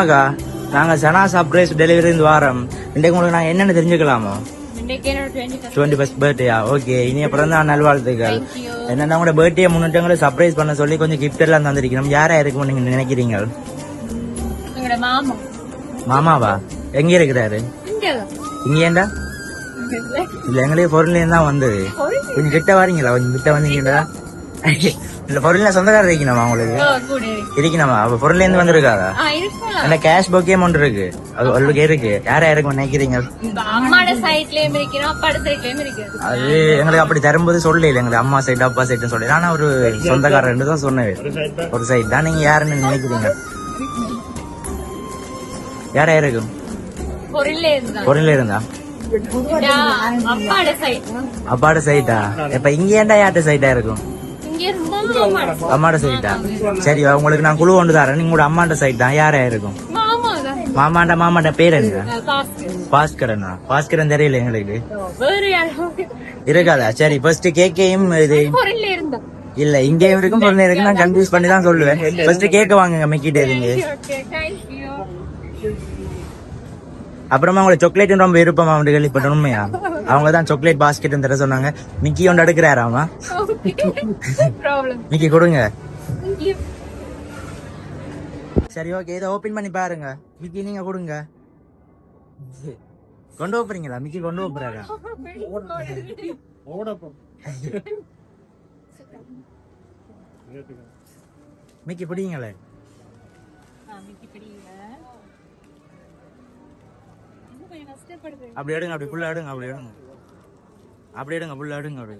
வணக்கம் அக்கா நாங்க சனா சர்ப்ரைஸ் டெலிவரி வாரம். இன்றைக்கு உங்களுக்கு நாங்க என்னன்னு தெரிஞ்சுக்கலாமோ? டுவெண்ட்டி ஃபர்ஸ்ட் பர்த்டேயா ஓகே இனிய பிறந்த நல்வாழ்த்துக்கள். என்னன்னா உங்களோட பர்த்டே முன்னிட்டு சர்ப்ரைஸ் பண்ண சொல்லி கொஞ்சம் கிஃப்ட் எல்லாம் தந்திருக்கணும் யாரா இருக்கும்னு நீங்க நினைக்கிறீங்க? மாமாவா? எங்க இருக்கிறாரு? இங்க. இங்க ஏண்டா? இல்ல எங்களுக்கு பொருள்ல தான் வந்தது. கொஞ்சம் கிட்ட வரீங்களா? கொஞ்சம் கிட்ட வந்தீங்களா? இல்ல பொருள்ல சொந்தக்காரர் இருக்கணுமா உங்களுக்கு? ஓ, கூட இருக்கு. இருக்கணுமா? அப்ப பொருள்ல இருந்து வந்திருக்காதா? ஆ, இருக்கலாம். அந்த கேஷ் பொக்கேம் ஒன்று இருக்கு. அது உங்களுக்கு இருக்கு. யாரா இருக்கும் நினைக்கிறீங்க? அது எங்களுக்கு அப்படி தரும்போது சொல்லல எங்களுக்கு அம்மா சைடு அப்பா சைடு சொல்லல ஆனா ஒரு சொந்தக்காரர் தான் சொன்னது ஒரு சைடு தான். நீங்க யாருன்னு நினைக்கிறீங்க? யாரா இருக்கும் பொருள்ல இருந்தா அப்பாட சைட்டா இப்ப இங்க ஏன்டா யார்ட்ட சைட்டா இருக்கும்? இங்க இருந்தா அம்மாட side. அம்மாட சைட்டா சரி உங்களுக்கு நான் குழு கொண்டு தரேன். நீங்க அம்மாண்ட சைட் தான் யாரா இருக்கும்? மாமா தான் மாமாண்ட மாமாண்ட பேர் என்ன. பாஸ்கரனா. பாஸ்கரன்? தெரியல எங்களுக்கு. இருக்காதா? சரி ஃபர்ஸ்ட் கேக்கையும் இது இல்ல இங்கேயும் இருக்கும் பொருள் இருக்கு நான் கன்ஃபியூஸ் பண்ணி தான் சொல்லுவேன் ஃபர்ஸ்ட் கேக்க வாங்குங்க மிக்கிட்ட தேங்க்யூ அப்புறமா உங்களுக்கு சாக்லேட் ரொம்ப விருப்பமா வந்து கேள்விப்பட்ட உண்மையா? அவங்க தான் சாக்லேட் பாஸ்கெட் தர சொன்னாங்க. மிக்கி ஒன்று எடுக்கிறாராமா மிக்கி கொடுங்க. சரி ஓகே இதை ஓபன் பண்ணி பாருங்க. மிக்கி நீங்க கொடுங்க. கொண்டு போறீங்களா மிக்கி கொண்டு போறாரா மிக்கி பிடிங்களே? அப்படி எடுங்க அப்படி ஃபுல்லா எடுங்க அப்படி எடுங்க. அப்படி எடுங்க ஃபுல்லா எடுங்க அப்படி.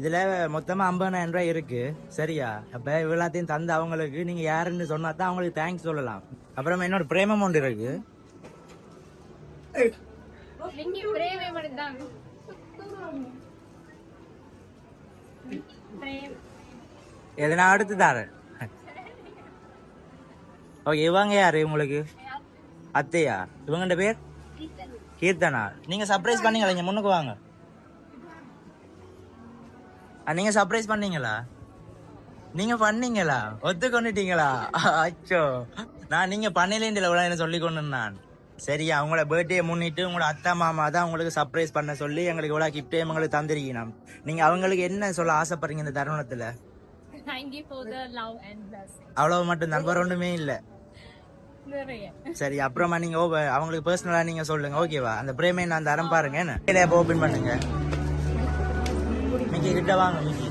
இதுல மொத்தமா ஐம்பதாயிரம் ரூபாய் இருக்கு. சரியா? அப்ப எல்லாத்தையும் தந்து அவங்களுக்கு நீங்க யாருன்னு சொன்னா தான் அவங்களுக்கு தேங்க்ஸ் சொல்லலாம். அப்புறம் என்னோட பிரேமம் ஒன்று இருக்கு. எதனா பிரேமே அடுத்து தரேன் ஓகே இவங்க யாரு உங்களுக்கு? அத்தையா? இவங்கண்ட பேர்? கீர்த்தனா. நீங்க சர்ப்ரைஸ் பண்ணீங்களா? இங்க முன்னுக்கு வாங்க. நீங்க சர்ப்ரைஸ் பண்ணீங்களா? நீங்க பண்ணீங்களா? ஒத்துக்கொண்டுட்டீங்களா? அச்சோ. நான் நீங்க பண்ணலேண்டில என்ன சொல்லி கொண்டு நான். சரியா உங்களோட பர்த்டே முன்னிட்டு உங்களோட அத்தா மாமா தான் உங்களுக்கு சர்ப்ரைஸ் பண்ண சொல்லி எங்களுக்கு இவ்வளவு கிஃப்டே எங்களுக்கு தந்திருக்கணும் நீங்க அவங்களுக்கு என்ன சொல்ல ஆசைப்படுறீங்க இந்த தருணத்துல? Thank you for the love and blessing. அவ்வளவு மட்டும் வேற ஒண்ணுமே இல்ல. சரி அப்புறமா நீங்க அவங்களுக்கு பர்சனலா நீங்க சொல்லுங்க. ஓகேவா அந்த பிரேமை நான் தரம் பாருங்க என்ன? ஓபன் பண்ணுங்க. மிக்கி கிட்ட வாங்க மிக்கி.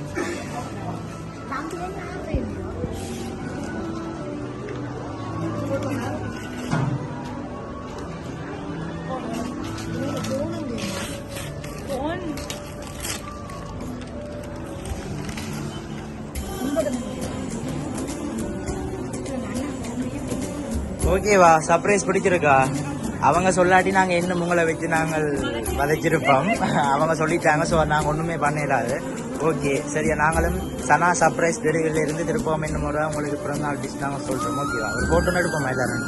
Phone. ஓகேவா? சர்ப்ரைஸ் பிடிச்சிருக்கா? அவங்க சொல்லாட்டி நாங்கள் இன்னும் உங்களை வச்சு நாங்கள் வதைச்சிருப்போம். அவங்க சொல்லிட்டாங்க ஸோ நாங்கள் ஒன்றுமே பண்ணிடாது. ஓகே சரியா நாங்களும் சனா சர்ப்ரைஸ் டெலிவரியில் இருந்து திருப்போம் இன்னும் முறை உங்களுக்கு பிறந்த நாள் டிஷ் நாங்கள் சொல்கிறோம் ஓகேவா ஒரு போட்டோ எடுப்போம் எல்லாரும்